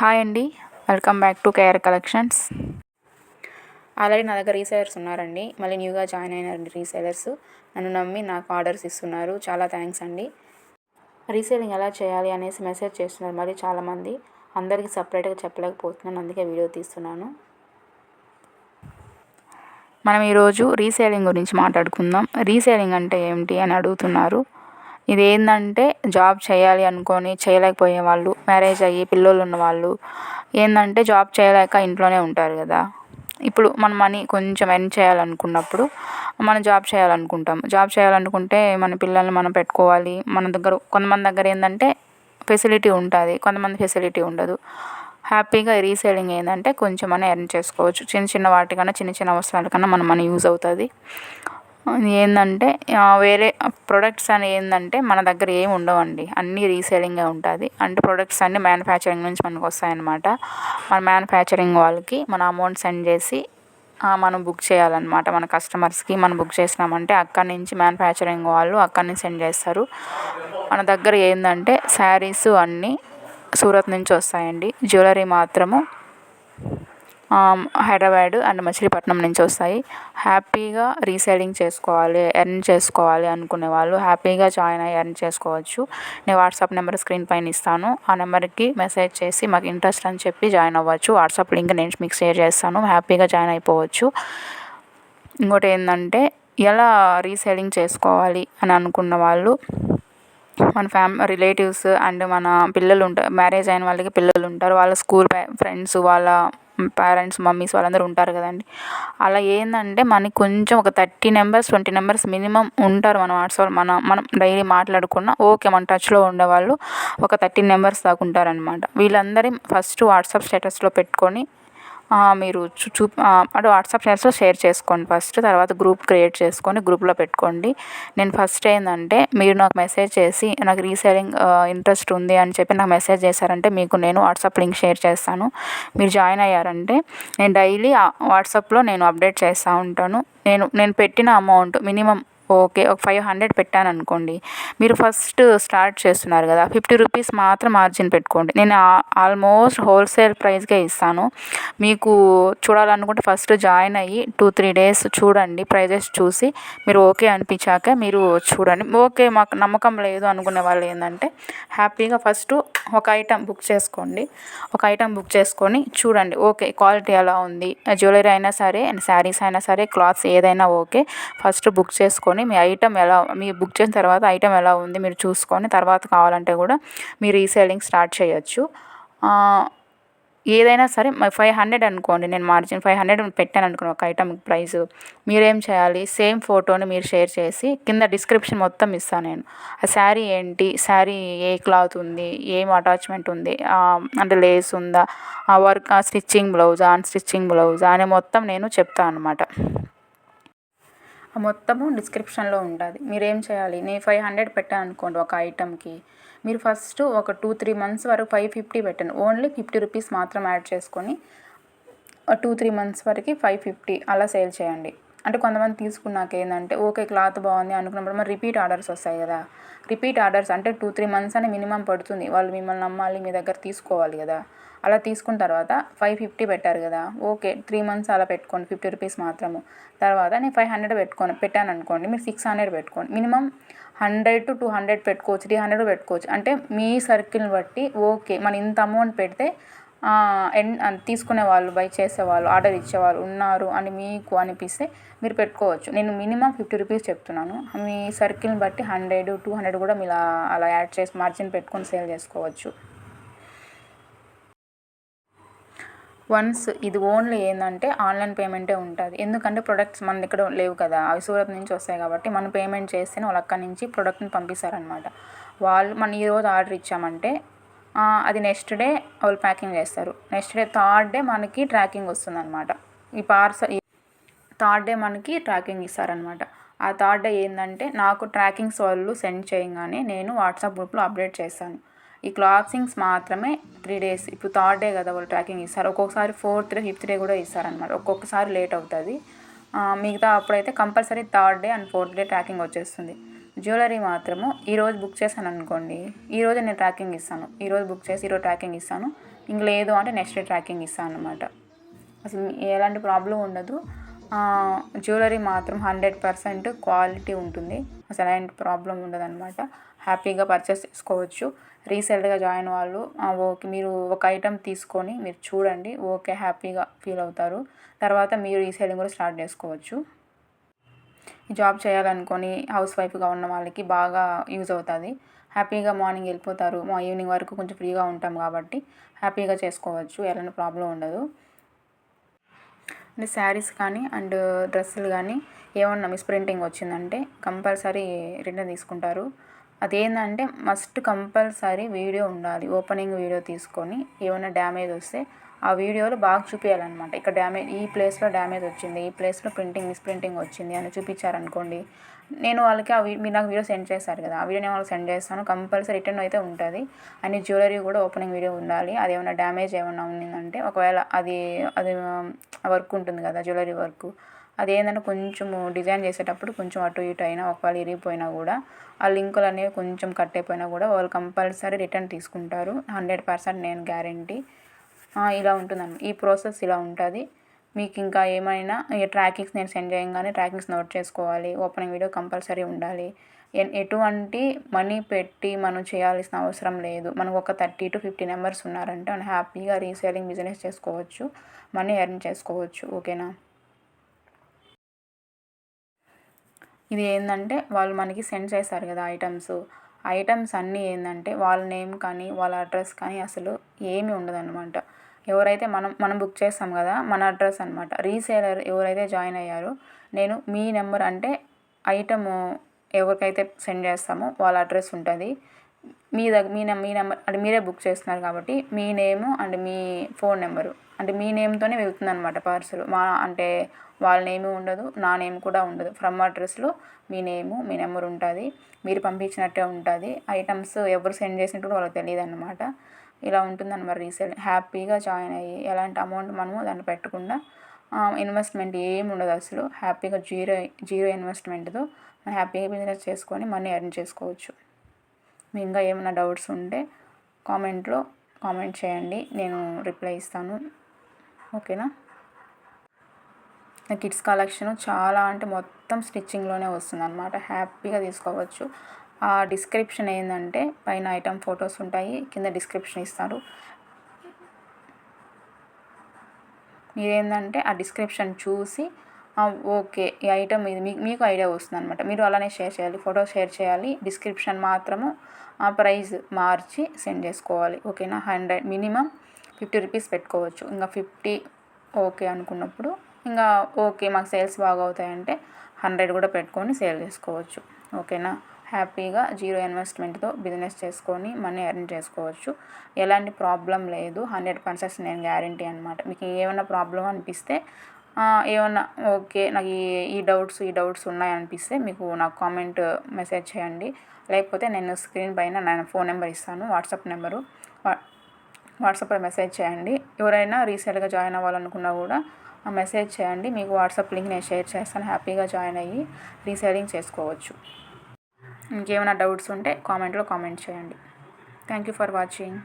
Hi అండి. Welcome back to KR collections. Already నా దగ్గర రీసేలర్స్ ఉన్నారండి. మళ్ళీ న్యూగా జాయిన్ అయినారండి రీసేలర్స్. నన్ను నమ్మి నాకు ఆర్డర్స్ ఇస్తున్నారు. చాలా థ్యాంక్స్ అండి. రీసేలింగ్ ఎలా చేయాలి అనేసి మెసేజ్ చేస్తున్నారు మరి చాలామంది. అందరికీ సపరేట్గా చెప్పలేకపోతున్నాను. అందుకే వీడియో తీస్తున్నాను. మనం ఈరోజు రీసేలింగ్ గురించి మాట్లాడుకుందాం. రీసేలింగ్ అంటే ఏమిటి అని అడుగుతున్నారు. ఇది ఏంటంటే జాబ్ చేయాలి అనుకొని చేయలేకపోయే వాళ్ళు మ్యారేజ్ అయ్యి పిల్లలు ఉన్నవాళ్ళు ఏంటంటే జాబ్ చేయలేక ఇంట్లోనే ఉంటారు కదా. ఇప్పుడు మన మనీ కొంచెం ఎర్న్ చేయాలనుకున్నప్పుడు మనం జాబ్ చేయాలనుకుంటాం. జాబ్ చేయాలనుకుంటే మన పిల్లల్ని మనం పెట్టుకోవాలి. మన దగ్గర కొంతమంది దగ్గర ఏంటంటే ఫెసిలిటీ ఉంటుంది కొంతమంది ఫెసిలిటీ ఉండదు. హ్యాపీగా రీసేలింగ్ ఏంటంటే కొంచెం అని ఎర్న్ చేసుకోవచ్చు. చిన్న చిన్న వాటికన్నా చిన్న చిన్న అవసరాలకన్నా మన మనీ యూజ్ అవుతుంది. ఏంటంటే వేరే ప్రొడక్ట్స్ అని ఏంటంటే మన దగ్గర ఏమి ఉండవండి. అన్నీ రీసేలింగే ఉంటుంది. అంటే ప్రొడక్ట్స్ అన్నీ మ్యానుఫ్యాక్చరింగ్ నుంచి మనకు వస్తాయన్నమాట. మన మ్యానుఫ్యాక్చరింగ్ వాళ్ళకి మన అమౌంట్ సెండ్ చేసి మనం బుక్ చేయాలన్నమాట. మన కస్టమర్స్కి మనం బుక్ చేసినామంటే అక్కడి నుంచి మ్యానుఫ్యాక్చరింగ్ వాళ్ళు అక్కడి నుంచి సెండ్ చేస్తారు. మన దగ్గర ఏంటంటే శారీస్ అన్నీ సూరత్ నుంచి వస్తాయండి. జ్యువెలరీ మాత్రము హైదరాబాద్ అండ్ మచిలీపట్నం నుంచి వస్తాయి. హ్యాపీగా రీసేలింగ్ చేసుకోవాలి ఎర్న్ చేసుకోవాలి అనుకునే వాళ్ళు హ్యాపీగా జాయిన్ అయ్యి ఎర్న్ చేసుకోవచ్చు. నేను వాట్సాప్ నెంబర్ స్క్రీన్ పైన ఇస్తాను. ఆ నెంబర్కి మెసేజ్ చేసి మాకు ఇంట్రెస్ట్ అని చెప్పి జాయిన్ అవ్వచ్చు. వాట్సాప్ లింక్ నేను మీకు షేర్ చేస్తాను. హ్యాపీగా జాయిన్ అయిపోవచ్చు. ఇంకోటి ఏంటంటే ఎలా రీసేలింగ్ చేసుకోవాలి అని అనుకున్న వాళ్ళు మన ఫ్యామ్ రిలేటివ్స్ అండ్ మన పిల్లలు ఉంటారు మ్యారేజ్ అయిన వాళ్ళకి పిల్లలు ఉంటారు. వాళ్ళ స్కూల్ ఫ్రెండ్స్ వాళ్ళ పేరెంట్స్ మమ్మీస్ వాళ్ళందరూ ఉంటారు కదండి. అలా ఏంటంటే మనకి కొంచెం ఒక thirty numbers twenty numbers minimum ఉంటారు మన వాట్సాప్ మన మనం డైలీ మాట్లాడుకున్న ఓకే మన టచ్లో ఉండేవాళ్ళు ఒక థర్టీ నెంబర్స్ దాకా ఉంటారనమాట వీళ్ళందరి ఫస్ట్ వాట్సాప్ స్టేటస్లో పెట్టుకొని మీరు చూ అంటే వాట్సాప్ చాట్స్లో షేర్ చేసుకోండి ఫస్ట్ తర్వాత గ్రూప్ క్రియేట్ చేసుకొని గ్రూప్లో పెట్టుకోండి. నేను ఫస్ట్ ఏంటంటే మీరు నాకు మెసేజ్ చేసి నాకు రీసేలింగ్ ఇంట్రెస్ట్ ఉంది అని చెప్పి నాకు మెసేజ్ చేశారంటే మీకు నేను వాట్సాప్ లింక్ షేర్ చేస్తాను. మీరు జాయిన్ అయ్యారంటే నేను డైలీ వాట్సాప్లో నేను అప్డేట్ చేస్తూ ఉంటాను. నేను నేను పెట్టిన అమౌంట్ మినిమం ఓకే ఒక ఫైవ్ హండ్రెడ్ పెట్టాను అనుకోండి మీరు ఫస్ట్ స్టార్ట్ చేస్తున్నారు కదా ఫిఫ్టీ రూపీస్ మాత్రం మార్జిన్ పెట్టుకోండి. నేను ఆల్మోస్ట్ హోల్సేల్ ప్రైస్కే ఇస్తాను. మీకు చూడాలనుకుంటే ఫస్ట్ జాయిన్ అయ్యి టూ త్రీ డేస్ చూడండి ప్రైజెస్ చూసి మీరు ఓకే అనిపించాక మీరు చూడండి. ఓకే మాకు నమ్మకం లేదు అనుకునే వాళ్ళు ఏంటంటే హ్యాపీగా ఫస్ట్ ఒక ఐటెం బుక్ చేసుకోండి. ఒక ఐటెం బుక్ చేసుకొని చూడండి. ఓకే క్వాలిటీ ఎలా ఉంది? జ్యువెలరీ అయినా సరే అండ్ శారీస్ అయినా సరే క్లాత్స్ ఏదైనా ఓకే ఫస్ట్ బుక్ చేసుకొని చూసుకొని మీ ఐటమ్ ఎలా మీ బుక్ చేసిన తర్వాత ఐటమ్ ఎలా ఉంది మీరు చూసుకొని తర్వాత కావాలంటే కూడా మీరు రీసేలింగ్ స్టార్ట్ చేయొచ్చు. ఏదైనా సరే ఫైవ్ హండ్రెడ్ అనుకోండి నేను మార్జిన్ ఫైవ్ హండ్రెడ్ పెట్టాను అనుకున్నా ఒక ఐటమ్ ప్రైస్ మీరేం చేయాలి? సేమ్ ఫోటోని మీరు షేర్ చేసి కింద డిస్క్రిప్షన్ మొత్తం ఇస్తాను నేను. ఆ శారీ ఏంటి? శారీ ఏ క్లాత్ ఉంది? ఏం అటాచ్మెంట్ ఉంది? అంటే లేస్ ఉందా? ఆ వర్క్ స్టిచ్చింగ్ బ్లౌజా? అన్ స్టిచ్చింగ్ బ్లౌజా? అని మొత్తం నేను చెప్తాను అనమాట మొత్తము డిస్క్రిప్షన్లో ఉంటుంది మీరు ఏం చేయాలి? నేను ఫైవ్ హండ్రెడ్ పెట్టాను అనుకోండి ఒక ఐటమ్కి మీరు ఫస్ట్ ఒక టూ త్రీ మంత్స్ వరకు ఫైవ్ ఫిఫ్టీ పెట్టండి. ఓన్లీ ఫిఫ్టీ రూపీస్ మాత్రం యాడ్ చేసుకొని టూ త్రీ మంత్స్ వరకు ఫైవ్ ఫిఫ్టీ అలా సేల్ చేయండి. అంటే కొంతమంది తీసుకున్నాక ఏంటంటే ఓకే క్లాత్ బాగుంది అనుకున్నప్పుడు మరి రిపీట్ ఆర్డర్స్ వస్తాయి కదా. రిపీట్ ఆర్డర్స్ అంటే టూ త్రీ మంత్స్ అని మినిమం పడుతుంది. వాళ్ళు మిమ్మల్ని నమ్మాలి మీ దగ్గర తీసుకోవాలి కదా. అలా తీసుకున్న తర్వాత ఫైవ్ ఫిఫ్టీ పెట్టారు కదా. ఓకే త్రీ మంత్స్ అలా పెట్టుకోండి ఫిఫ్టీ రూపీస్ మాత్రము. తర్వాత నేను ఫైవ్ హండ్రెడ్ పెట్టుకోను పెట్టాను అనుకోండి మీరు సిక్స్ హండ్రెడ్ పెట్టుకోండి. Minimum hundred to two hundred పెట్టుకోవచ్చు త్రీ హండ్రెడ్ పెట్టుకోవచ్చు. అంటే మీ సర్కిల్ని బట్టి ఓకే మనం ఇంత అమౌంట్ పెడితే ఎన్ తీసుకునే వాళ్ళు బై చేసేవాళ్ళు ఆర్డర్ ఇచ్చేవాళ్ళు ఉన్నారు అని మీకు అనిపిస్తే మీరు పెట్టుకోవచ్చు. నేను మినిమం ఫిఫ్టీ రూపీస్ చెప్తున్నాను. మీ సర్కిల్ని బట్టి హండ్రెడ్ టూ హండ్రెడ్ కూడా మీరు అలా యాడ్ చేసి మార్జిన్ పెట్టుకొని సేల్ చేసుకోవచ్చు. వన్స్ ఇది ఓన్లీ ఏంటంటే ఆన్లైన్ పేమెంటే ఉంటుంది. ఎందుకంటే ప్రొడక్ట్స్ మన దగ్గర లేవు కదా. అవి సూరత్ నుంచి వస్తాయి కాబట్టి మనం పేమెంట్ చేస్తేనే వాళ్ళు అక్కడి నుంచి ప్రొడక్ట్ని పంపిస్తారనమాట వాళ్ళు మనం ఈరోజు ఆర్డర్ ఇచ్చామంటే అది నెక్స్ట్ డే వాళ్ళు ప్యాకింగ్ చేస్తారు. నెక్స్ట్ డే థర్డ్ డే మనకి ట్రాకింగ్ వస్తుంది అనమాట ఈ పార్సల్ థర్డ్ డే మనకి ట్రాకింగ్ ఇస్తారనమాట ఆ థర్డ్ డే ఏంటంటే నాకు ట్రాకింగ్స్ వాళ్ళు సెండ్ చేయగానే నేను వాట్సాప్ గ్రూప్లో అప్డేట్ చేస్తాను. ఈ క్లాత్సింగ్స్ మాత్రమే త్రీ డేస్ ఇప్పుడు థర్డ్ డే కదా వాళ్ళు ట్రాకింగ్ ఇస్తారు. ఒక్కొక్కసారి ఫోర్త్ డే ఫిఫ్త్ డే కూడా ఇస్తారనమాట ఒక్కొక్కసారి లేట్ అవుతుంది. మిగతా అప్పుడైతే compulsory third day and fourth day tracking వచ్చేస్తుంది. జ్యువెలరీ మాత్రము ఈరోజు బుక్ చేశాను అనుకోండి. ఈరోజు నేను ట్రాకింగ్ ఇస్తాను. ఈరోజు బుక్ చేసి ఈరోజు ట్రాకింగ్ ఇస్తాను. ఇంక లేదు అంటే నెక్స్ట్ డే ట్రాకింగ్ ఇస్తాను అనమాట అసలు ఎలాంటి ప్రాబ్లం ఉండదు. జ్యువెలరీ మాత్రం హండ్రెడ్ పర్సెంట్ క్వాలిటీ ఉంటుంది. అసలు ఎలాంటి ప్రాబ్లం ఉండదు అనమాట హ్యాపీగా పర్చేస్ చేసుకోవచ్చు రీసెల్గా జాయిన్ వాళ్ళు ఓకే మీరు ఒక ఐటెం తీసుకొని మీరు చూడండి ఓకే హ్యాపీగా ఫీల్ అవుతారు. తర్వాత మీరు రీసేలింగ్ కూడా స్టార్ట్ చేసుకోవచ్చు. జాబ్ చేయాలనుకొని హౌస్ వైఫ్గా ఉన్న వాళ్ళకి బాగా యూజ్ అవుతుంది. హ్యాపీగా మార్నింగ్ వెళ్ళిపోతారు. మా ఈవినింగ్ వరకు కొంచెం ఫ్రీగా ఉంటాం కాబట్టి హ్యాపీగా చేసుకోవచ్చు. ఎలాంటి ప్రాబ్లం ఉండదు. అంటే శారీస్ కానీ అండ్ డ్రెస్సులు కానీ ఏమన్నా మిస్ప్రింటింగ్ వచ్చిందంటే కంపల్సరీ రిటర్న్ తీసుకుంటారు. అదేంటంటే మస్ట్ కంపల్సరీ వీడియో ఉండాలి. ఓపెనింగ్ వీడియో తీసుకొని ఏమైనా డ్యామేజ్ వస్తే ఆ వీడియోలో బాగా చూపించాలన్నమాట ఇక్కడ డ్యామేజ్ ఈ ప్లేస్లో డ్యామేజ్ వచ్చింది ఈ ప్లేస్లో ప్రింటింగ్ మిస్ ప్రింటింగ్ వచ్చింది అని చూపించారనుకోండి నేను వాళ్ళకి ఆ మీరు నాకు వీడియో సెండ్ చేశారు కదా ఆ వీడియో నేను వాళ్ళకి సెండ్ చేస్తాను. కంపల్సరీ రిటర్న్ అయితే ఉంటుంది. అండ్ జ్యువెలరీ కూడా ఓపెనింగ్ వీడియో ఉండాలి. అది ఏమైనా డ్యామేజ్ ఏమైనా ఉండిందంటే ఒకవేళ అది అది వర్క్ ఉంటుంది కదా జ్యువెలరీ వర్క్. అది ఏంటంటే కొంచెము డిజైన్ చేసేటప్పుడు కొంచెం అటు ఇటు అయినా ఒకవేళ ఇరిగిపోయినా కూడా ఆ లింకులు అనేవి కొంచెం కట్ అయిపోయినా కూడా వాళ్ళు కంపల్సరీ రిటర్న్ తీసుకుంటారు. హండ్రెడ్ పర్సెంట్ నేను గ్యారంటీ. ఇలా ఉంటుందండి ఈ ప్రాసెస్ ఇలా ఉంటుంది. మీకు ఇంకా ఏమైనా ట్రాకింగ్స్ నేను సెండ్ చేయగానే ట్రాకింగ్స్ నోట్ చేసుకోవాలి ఓపెనింగ్ వీడియో కంపల్సరీ ఉండాలి. ఎటువంటి మనీ పెట్టి మనం చేయాల్సిన అవసరం లేదు. మనకు ఒక థర్టీ టు ఫిఫ్టీ మెంబర్స్ ఉన్నారంటే మనం హ్యాపీగా రీసేలింగ్ బిజినెస్ చేసుకోవచ్చు మనీ ఎర్న్ చేసుకోవచ్చు ఓకేనా? ఇది ఏంటంటే వాళ్ళు మనకి సెండ్ చేస్తారు కదా ఐటమ్స్. ఐటమ్స్ అన్నీ ఏంటంటే వాళ్ళ నేమ్ కానీ వాళ్ళ అడ్రస్ కానీ అసలు ఏమీ ఉండదన్నమాట. ఎవరైతే మనం మనం బుక్ చేస్తాం కదా మన అడ్రస్ అనమాట రీసేలర్ ఎవరైతే జాయిన్ అయ్యారో నేను మీ నెంబర్ అంటే ఐటమ్ ఎవరికైతే సెండ్ చేస్తామో వాళ్ళ అడ్రస్ ఉంటుంది. మీ దగ్గర మీ మీ నెంబర్ అంటే మీరే బుక్ చేస్తున్నారు కాబట్టి మీ నేమ్ అండ్ మీ ఫోన్ నెంబరు అంటే మీ నేమ్తోనే వెళ్తుంది అనమాట పార్సల్ మా అంటే వాళ్ళ నేమ్ ఉండదు నా నేమ్ కూడా ఉండదు. ఫ్రమ్ అడ్రస్లో మీ నేము మీ నెంబర్ ఉంటుంది. మీరు పంపించినట్టే ఉంటుంది. ఐటమ్స్ ఎవరు సెండ్ చేసినట్టు వాళ్ళకి తెలియదు అనమాట ఇలా ఉంటుందన్నమాట రీసేల్ హ్యాపీగా జాయిన్ అయ్యి ఎలాంటి అమౌంట్ మనము దాన్ని పెట్టకుండా ఇన్వెస్ట్మెంట్ ఏమి ఉండదు అసలు. హ్యాపీగా జీరో జీరో ఇన్వెస్ట్మెంట్తో మనం హ్యాపీగా బిజినెస్ చేసుకొని మనీ ఎర్న్ చేసుకోవచ్చు. మీ ఇంకా ఏమైనా డౌట్స్ ఉంటే కామెంట్లో కామెంట్ చేయండి. నేను రిప్లై ఇస్తాను. ఓకేనా? కిడ్స్ కలెక్షన్ చాలా అంటే మొత్తం స్టిచ్చింగ్లోనే వస్తుంది అనమాట హ్యాపీగా తీసుకోవచ్చు. డిస్క్రిప్షన్ ఏంటంటే పైన ఐటమ్ ఫొటోస్ ఉంటాయి కింద డిస్క్రిప్షన్ ఇస్తారు. మీరేంటంటే ఆ డిస్క్రిప్షన్ చూసి ఓకే ఈ ఐటమ్ ఇది మీకు మీకు ఐడియా వస్తుంది అనమాట మీరు అలానే షేర్ చేయాలి ఫోటో షేర్ చేయాలి డిస్క్రిప్షన్ మాత్రము ఆ ప్రైస్ మార్చి సెండ్ చేసుకోవాలి. ఓకేనా? హండ్రెడ్ మినిమం ఫిఫ్టీ రూపీస్ పెట్టుకోవచ్చు. ఇంకా ఫిఫ్టీ ఓకే అనుకున్నప్పుడు ఇంకా ఓకే మాకు సేల్స్ బాగా అవుతాయంటే హండ్రెడ్ కూడా పెట్టుకొని సేల్ చేసుకోవచ్చు. ఓకేనా? హ్యాపీగా జీరో ఇన్వెస్ట్మెంట్తో బిజినెస్ చేసుకొని మనీ ఎర్న్ చేసుకోవచ్చు. ఎలాంటి ప్రాబ్లం లేదు. హండ్రెడ్ పర్సెంట్ నేను గ్యారంటీ అనమాట మీకు ఏమైనా ప్రాబ్లం అనిపిస్తే ఏమన్నా ఓకే నాకు ఈ ఈ డౌట్స్ ఈ డౌట్స్ ఉన్నాయనిపిస్తే మీకు నాకు కామెంట్ మెసేజ్ చేయండి. లేకపోతే నేను స్క్రీన్ పైన నేను ఫోన్ నెంబర్ ఇస్తాను. వాట్సాప్ నెంబరు వాట్సాప్లో మెసేజ్ చేయండి. ఎవరైనా రీసెంట్గా జాయిన్ అవ్వాలనుకున్నా కూడా మెసేజ్ చేయండి. మీకు వాట్సాప్ లింక్ నేను షేర్ చేస్తాను. హ్యాపీగా జాయిన్ అయ్యి రీసెల్లింగ్ చేసుకోవచ్చు. ఇంకేమైనా డౌట్స్ ఉంటే కామెంట్లో కామెంట్ చేయండి. Thank you for watching